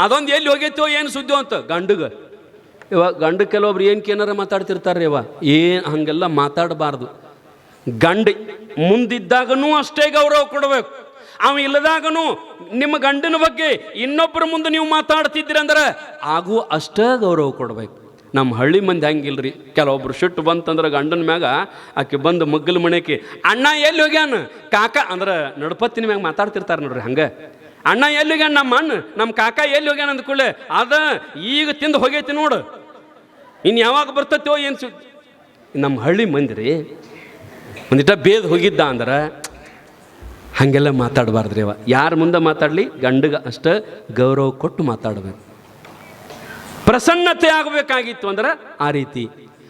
ಅದೊಂದು ಎಲ್ಲಿ ಹೋಗೈತೋ ಏನು ಸುದ್ದಿ ಅಂತ? ಗಂಡಗ. ಇವ ಗಂಡ ಕೆಲವೊಬ್ರು ಏನು ಕೇನಾರ ಮಾತಾಡ್ತಿರ್ತಾರೆ ಇವ. ಏನು ಹಾಗೆಲ್ಲ ಮಾತಾಡಬಾರ್ದು. ಗಂಡ ಮುಂದಿದ್ದಾಗನೂ ಅಷ್ಟೇ ಗೌರವ ಕೊಡಬೇಕು. ಅವ ಇಲ್ಲದಾಗನು ನಿಮ್ಮ ಗಂಡನ ಬಗ್ಗೆ ಇನ್ನೊಬ್ಬರ ಮುಂದೆ ನೀವು ಮಾತಾಡ್ತಿದ್ದೀರಿ ಅಂದ್ರೆ ಆಗೂ ಅಷ್ಟೇ ಗೌರವ ಕೊಡಬೇಕು. ನಮ್ಮ ಹಳ್ಳಿ ಮಂದಿ ಹಂಗಿಲ್ರಿ. ಕೆಲವೊಬ್ರು ಸಿಟ್ಟು ಬಂತಂದ್ರೆ ಗಂಡನ ಮ್ಯಾಗ ಆಕೆ ಬಂದು ಮಗ್ಗಲ ಮನೆಗೆ ಅಣ್ಣ, ಎಲ್ಲಿ ಹೋಗ್ಯಾನ? ಕಾಕ, ಅಂದ್ರೆ ನಡ್ಪತ್ತಿನ ಮ್ಯಾಗ ಮಾತಾಡ್ತಿರ್ತಾರೆ ನೋಡ್ರಿ ಹಂಗೆ. ಅಣ್ಣ ಎಲ್ಲಿ ಹೋಗ್ಯಾನ ನಮ್ಮ ಅಣ್ಣ. ನಮ್ಮ ಕಾಕ ಎಲ್ಲಿ ಹೋಗ್ಯಾನ ಅಂದ್ಕೊಳ್ಳೆ ಅದ ಈಗ ತಿಂದು ಹೋಗೈತಿ ನೋಡು. ಇನ್ನು ಯಾವಾಗ ಬರ್ತೈತೋ ಏನು ಸು ನಮ್ಮ ಹಳ್ಳಿ ಮಂದಿರಿ ಒಂದಿಟ ಬೇದ್ ಹೋಗಿದ್ದ ಅಂದ್ರೆ ಹಾಗೆಲ್ಲ ಮಾತಾಡಬಾರ್ದ್ರಿ ಅವ. ಯಾರ ಮುಂದೆ ಮಾತಾಡಲಿ? ಗಂಡಗೆ ಅಷ್ಟೇ ಗೌರವ ಕೊಟ್ಟು ಮಾತಾಡಬೇಕು. ಪ್ರಸನ್ನತೆ ಆಗಬೇಕಾಗಿತ್ತು ಅಂದ್ರೆ ಆ ರೀತಿ.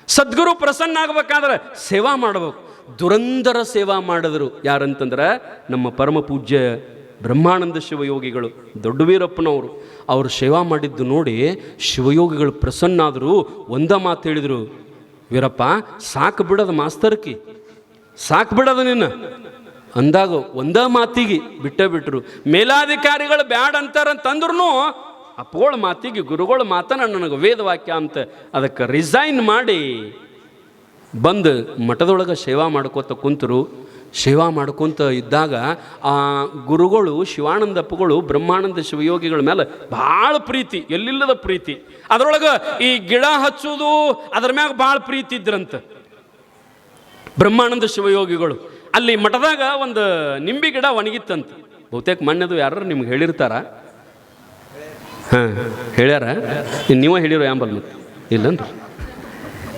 ಸದ್ಗುರು ಪ್ರಸನ್ನ ಆಗಬೇಕಾದ್ರೆ ಸೇವಾ ಮಾಡಬೇಕು. ದುರಂದರ ಸೇವಾ ಮಾಡಿದ್ರು ಯಾರಂತಂದ್ರೆ ನಮ್ಮ ಪರಮ ಪೂಜ್ಯ ಬ್ರಹ್ಮಾನಂದ ಶಿವಯೋಗಿಗಳು ದೊಡ್ಡ ವೀರಪ್ಪನವರು ಅವರು ಸೇವಾ ಮಾಡಿದ್ದು ನೋಡಿ ಶಿವಯೋಗಿಗಳು ಪ್ರಸನ್ನ ಆದರೂ ಒಂದ ಮಾತು ಹೇಳಿದರು, ವೀರಪ್ಪ, ಸಾಕು ಬಿಡೋದು ಮಾಸ್ತರ್ಕಿ ಸಾಕು ಬಿಡೋದು ನಿನ್ನ. ಅಂದಾಗ ಒಂದ ಮಾತಿಗೆ ಬಿಟ್ಟೇ ಬಿಟ್ಟರು ಮೇಲಾಧಿಕಾರಿಗಳು ಬ್ಯಾಡ್ ಅಂತಾರಂತಂದ್ರೂ ಅಪ್ಪಗಳ ಮಾತಿಗೆ ಗುರುಗಳ ಮಾತನ ನನಗೆ ವೇದವಾಕ್ಯ ಅಂತ ಅದಕ್ಕೆ ರಿಸೈನ್ ಮಾಡಿ ಬಂದು ಮಠದೊಳಗೆ ಸೇವಾ ಮಾಡ್ಕೋತ ಕುಂತರು. ಸೇವಾ ಮಾಡ್ಕೊತ ಇದ್ದಾಗ ಆ ಗುರುಗಳು, ಶಿವಾನಂದಪ್ಪಗಳು, ಬ್ರಹ್ಮಾನಂದ ಶಿವಯೋಗಿಗಳ ಮೇಲೆ ಭಾಳ ಪ್ರೀತಿ, ಎಲ್ಲಿಲ್ಲದ ಪ್ರೀತಿ. ಅದರೊಳಗೆ ಈ ಗಿಡ ಹಚ್ಚೋದು ಅದ್ರ ಮ್ಯಾಗ ಭಾಳ ಪ್ರೀತಿ ಇದ್ರಂತ. ಬ್ರಹ್ಮಾನಂದ ಶಿವಯೋಗಿಗಳು. ಅಲ್ಲಿ ಮಠದಾಗ ಒಂದು ನಿಂಬಿ ಗಿಡ ಒಣಗಿತ್ತಂತ. ಬಹುತೇಕ ಮಣ್ಣದು ಯಾರು ನಿಮ್ಗೆ ಹೇಳಿರ್ತಾರ? ಹಾಂ, ಹೇಳ್ಯಾರ? ನೀವೇ ಹೇಳಿರೋ ಯಾಂಬಲ್ ಮತ್ತೆ.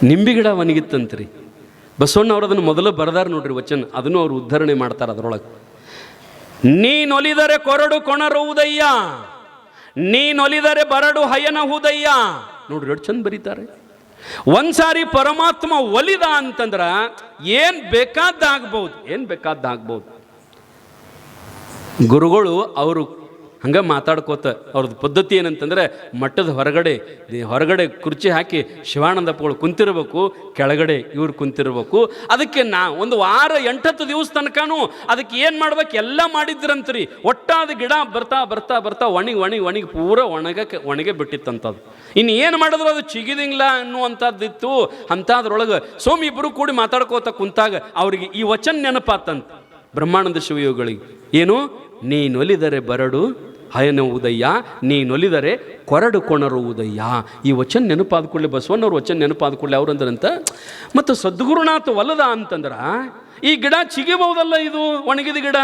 ನಿಂಬಿ ಗಿಡ ಒಣಗಿತ್ತಂತ್ರಿ. ಬಸವಣ್ಣ ಅವರು ಅದನ್ನು ಮೊದಲು ಬರದಾರ ನೋಡ್ರಿ ವಚನ. ಅದನ್ನು ಅವರು ಉದ್ಧರಣೆ ಮಾಡ್ತಾರೆ ಅದರೊಳಗೆ. ನೀನೊಲಿದರೆ ಕೊರಡು ಕೊಣರುವುದಯ್ಯ ನೀನೊಲಿದರೆ ಬರಡು ಹಯನ ಹೂದಯ್ಯ. ನೋಡ್ರಿ ಎಷ್ಟು ಚಂದ ಬರೀತಾರೆ. ಒಂದ್ಸಾರಿ ಪರಮಾತ್ಮ ಒಲಿದ ಅಂತಂದ್ರ ಏನ್ ಬೇಕಾದ್ದಾಗ್ಬೋದು ಏನ್ ಬೇಕಾದ್ದಾಗ್ಬೋದು. ಗುರುಗಳು ಅವರು ಹಂಗೆ ಮಾತಾಡ್ಕೋತ ಅವ್ರದ್ದು ಪದ್ಧತಿ ಏನಂತಂದ್ರೆ ಮಠದ ಹೊರಗಡೆ ಹೊರಗಡೆ ಕುರ್ಚಿ ಹಾಕಿ ಶಿವಾನಂದಪ್ಪಗಳು ಕುಂತಿರ್ಬೇಕು, ಕೆಳಗಡೆ ಇವ್ರು ಕುಂತಿರ್ಬೇಕು. ಅದಕ್ಕೆ ನಾ ಒಂದು ವಾರ ಎಂಟತ್ತು ದಿವಸ ತನಕನೂ ಅದಕ್ಕೆ ಏನು ಮಾಡ್ಬೇಕು? ಎಲ್ಲ ಮಾಡಿದ್ರಂತ್ರಿ. ಒಟ್ಟಾದ ಗಿಡ ಬರ್ತಾ ಬರ್ತಾ ಬರ್ತಾ ಒಣಗಿ ಒಣಗಿ ಒಣಗಿ ಪೂರ ಒಣಗಕ್ಕೆ, ಒಣಗೆ ಬಿಟ್ಟಿತ್ತಂಥದ್ದು ಇನ್ನು ಏನು ಮಾಡಿದ್ರು ಅದು ಚಿಗಿದಿಂಗ್ಲ ಅನ್ನುವಂಥದ್ದಿತ್ತು ಅಂಥದ್ರೊಳಗೆ ಸೋಮಿ ಇಬ್ಬರು ಕೂಡಿ ಮಾತಾಡ್ಕೋತ ಕುಂತಾಗ ಅವ್ರಿಗೆ ಈ ವಚನ ನೆನಪಾತಂತ ಬ್ರಹ್ಮಾನಂದ ಶಿವಯೋಗಳಿಗೆ. ಏನು? ನೀನೊಲಿದರೆ ಬರಡು ಹಯನುವುದಯ್ಯ ನೀನೊಲಿದರೆ ಕೊರಡು ಕೊಣರುವುದಯ್ಯ ಈ ವಚನ ನೆನಪಾದ ಬಸವಣ್ಣವ್ರ ವಚನ ನೆನಪಾದ ಕೂಡಲೇ ಅವ್ರಂದ್ರಂತ ಮತ್ತು ಸದ್ಗುರುನಾಥ ಒಲ್ಲದ ಅಂತಂದ್ರೆ, ಈ ಗಿಡ ಚಿಗಿಬಹುದಲ್ಲ ಇದು ಒಣಗಿದ ಗಿಡ?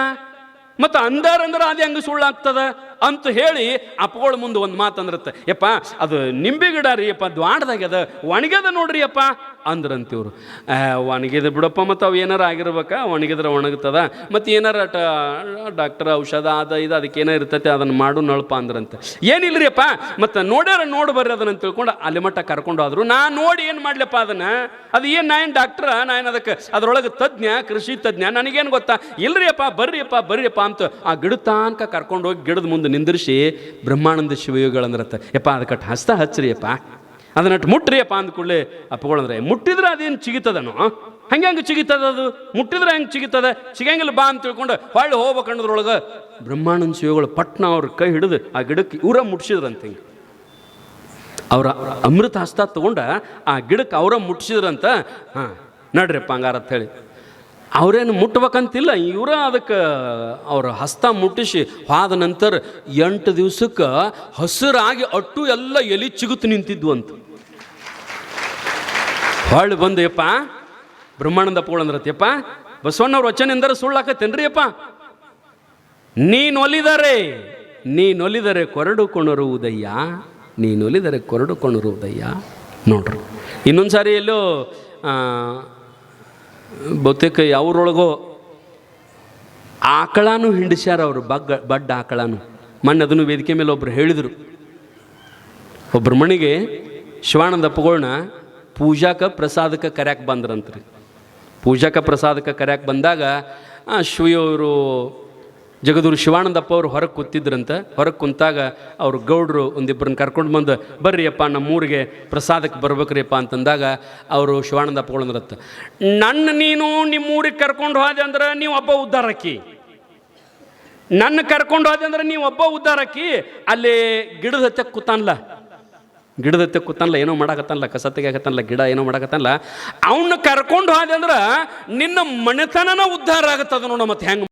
ಮತ್ತು ಅಂದಾರಂದ್ರೆ ಅದೇ ಹಂಗೆ ಸುಳ್ಳಾಗ್ತದ? ಅಂತ ಹೇಳಿ ಅಪ್ಪಗಳ ಮುಂದೆ ಒಂದು ಮಾತು ಅಂದ್ರತ್ತೆ. ಯಪ್ಪ, ಅದು ನಿಂಬೆ ಗಿಡ ರೀ ಯಪ್ಪ ದ್ವಾಡ್ದಾಗ್ಯದ ಒಣಗ್ಯದ ನೋಡ್ರಿ ಅಪ್ಪ ಅಂದ್ರಂತಿವ್ರು ಒಣಗಿದ ಬಿಡಪ್ಪ ಮತ್ತು ಅವು ಏನಾರ ಆಗಿರ್ಬೇಕಾ ಒಣಗಿದ್ರೆ ಒಣಗ್ತದ. ಮತ್ತು ಏನಾರ ಟ, ಡಾಕ್ಟರ್ ಔಷಧ ಅದ ಇದು ಅದಕ್ಕೆ ಏನೋ ಇರ್ತೈತೆ ಅದನ್ನು ಮಾಡು ನಳಪ ಅಂದ್ರಂತೆ. ಏನಿಲ್ಲರಿ ಅಪ್ಪ ಮತ್ತು ನೋಡ್ಯಾರ ನೋಡಿ ಬರ್ರಿ ಅದನ್ನು ತಿಳ್ಕೊಂಡು ಅಲ್ಲಿ ಮಟ್ಟ ಕರ್ಕೊಂಡು ಹೋದ್ರು. ನಾ ನೋಡಿ ಏನು ಮಾಡ್ಲಪ್ಪ ಅದನ್ನ? ಅದು ಏನು ನಾ ಏನು ಡಾಕ್ಟ್ರ, ನಾ ಏನು ಅದಕ್ಕೆ ಅದರೊಳಗೆ ತಜ್ಞ, ಕೃಷಿ ತಜ್ಞ, ನನಗೇನು ಗೊತ್ತಾ? ಇಲ್ರಿ ಅಪ್ಪ ಬರ್ರಿಯಪ್ಪ ಬರ್ರಿಯಪ್ಪ ಅಂತ ಆ ಗಿಡ ತನಕ ಕರ್ಕೊಂಡು ಹೋಗಿ ಗಿಡದ ಮುಂದೆ ನಿಂದಿರಿಸಿ ಬ್ರಹ್ಮಾನಂದ ಶಿವಯೋಗಿಗಳಂದ್ರತ್ತ. ಯಪ್ಪ ಅದಕ್ಕೆ ಹಸ್ತ ಹಚ್ಚ್ರಿಯಪ್ಪ. ಅದನ್ನಟ್ಟು ಮುಟ್ರಿಯಪ್ಪ ಅಂದ ಕೂಡಲೇ ಅಪ್ಪಗಳಂದ್ರೆ ಮುಟ್ಟಿದ್ರೆ ಅದೇನು ಚಿಗಿತದನೋ? ಹಂಗೆ ಹಂಗೆ ಚಿಗಿತದ ಅದು? ಮುಟ್ಟಿದ್ರೆ ಹೆಂಗೆ ಚಿಗಿತದ? ಚಿಗಂಗಿಲ್ಲ ಬಾ ಅಂತ ತಿಳ್ಕೊಂಡು ಹೊಳ್ಳಿ ಹೋಗ್ಬೇಕನ್ನೋದ್ರೊಳಗೆ ಬ್ರಹ್ಮಾನಂದ ಶಿವಗಳು ಪಟ್ನ ಅವ್ರ ಕೈ ಹಿಡಿದು ಆ ಗಿಡಕ್ಕೆ ಇವರ ಮುಟ್ಸಿದ್ರಂತ ಹಿಂಗೆ. ಅವರ ಅಮೃತ ಹಸ್ತ ತಗೊಂಡ ಆ ಗಿಡಕ್ಕೆ ಅವರ ಮುಟ್ಸಿದ್ರಂತ, ಹಾಂ ನಡ್ರಿಪ್ಪ ಅಂತ ಹೇಳಿ. ಅವ್ರೇನು ಮುಟ್ಬೇಕಂತಿಲ್ಲ, ಇವರ ಅದಕ್ಕೆ ಅವರ ಹಸ್ತ ಮುಟ್ಟಿಸಿ ಹಾದ ನಂತರ ಎಂಟು ದಿವ್ಸಕ್ಕೆ ಹಸಿರಾಗಿ ಅಟ್ಟು ಎಲ್ಲ ಎಲಿ ಚಿಗುತ್ತು ನಿಂತಿದ್ವು ಅಂತ. ಹೊಳ್ಳಿ ಬಂದು ಯಪ್ಪ ಬ್ರಹ್ಮಾನಂದ ಅಂದ್ರತ್ಯಪ್ಪ, ಬಸವಣ್ಣವ್ರ ವಚನ ಎಂದರೆ ಸುಳ್ಳಾಕತ್ತೇನ್ರಿ ಅಪ್ಪ ನೀನೊಲಿದರೆ ನೀನೊಲಿದರೆ ಕೊರಡು ಕೊಣರುವುದಯ್ಯ ನೀನೊಲಿದರೆ ಕೊರಡು ಕೊಣರುವುದಯ್ಯ. ನೋಡ್ರಿ ಇನ್ನೊಂದು ಸಾರಿ ಎಲ್ಲೋ ಬಹುತೇಕ ಯಾವ್ರೊಳಗೋ ಆಕಳಾನು ಹಿಂಡಿಸ್ಯಾರ ಅವರು, ಬಗ್ಗ, ಬಡ್ಡ ಆಕಳಾನು. ಮೊನ್ನೆ ಅದನ್ನು ವೇದಿಕೆ ಮೇಲೆ ಒಬ್ರು ಹೇಳಿದರು. ಮಣಿಗೆ ಶವಣ ಶಿವಾನಂದಪ್ಪಗಳನ್ನ ಪೂಜಾಕ ಪ್ರಸಾದಕ್ಕೆ ಕರ್ಯಾಕೆ ಬಂದ್ರಂತ್ರಿ. ಪೂಜಾಕ ಪ್ರಸಾದಕ್ಕೆ ಕರ್ಯಾಕೆ ಬಂದಾಗ ಶಿವಯವರು ಜಗದೂರು ಶಿವಾನಂದಪ್ಪ ಅವರು ಹೊರಗೆ ಕೂತಿದ್ರಂತ, ಹೊರಗೆ ಕುಂತಾಗ ಅವರು ಗೌಡರು ಒಂದಿಬ್ಬರನ್ನ ಕರ್ಕೊಂಡು ಬಂದು, ಬರ್ರಿಯಪ್ಪ ನಮ್ಮೂರಿಗೆ ಪ್ರಸಾದಕ್ಕೆ ಬರ್ಬೇಕ್ರಿಯಪ್ಪ ಅಂತಂದಾಗ ಅವರು ಶಿವಾನಂದಪ್ಪಗಳಂದ್ರತ್ತ ನನ್ನ ನೀನು ನಿಮ್ಮೂರಿಗೆ ಕರ್ಕೊಂಡು ಹೋದೆ ಅಂದ್ರೆ ನೀವು ಒಬ್ಬ ಉದ್ಧಾರಕ್ಕಿ ನನ್ನ ಕರ್ಕೊಂಡು ಹೋದೆ ಅಂದ್ರೆ ನೀವು ಒಬ್ಬ ಉದ್ಧಾರಕ್ಕಿ ಅಲ್ಲಿ ಗಿಡದ ಹತ್ತ ಕೂತಾನಲ್ಲ ಗಿಡದ ಹತ್ತ ಕೂತಾನಲ್ಲ ಏನೋ ಮಾಡಾಕತ್ತಲ್ಲ ಕಸ ತೆಗಿಯಾಕತ್ತಾನಲ್ಲ ಗಿಡ ಏನೋ ಮಾಡಾಕತ್ತಲ್ಲ ಅವನ್ನ ಕರ್ಕೊಂಡು ಹೋದೆ ಅಂದ್ರೆ ನಿನ್ನ ಮನೆತನನ ಉದ್ಧಾರ ಆಗತ್ತದ ನೋಡ ಮತ್ತೆ ಹೆಂಗೆ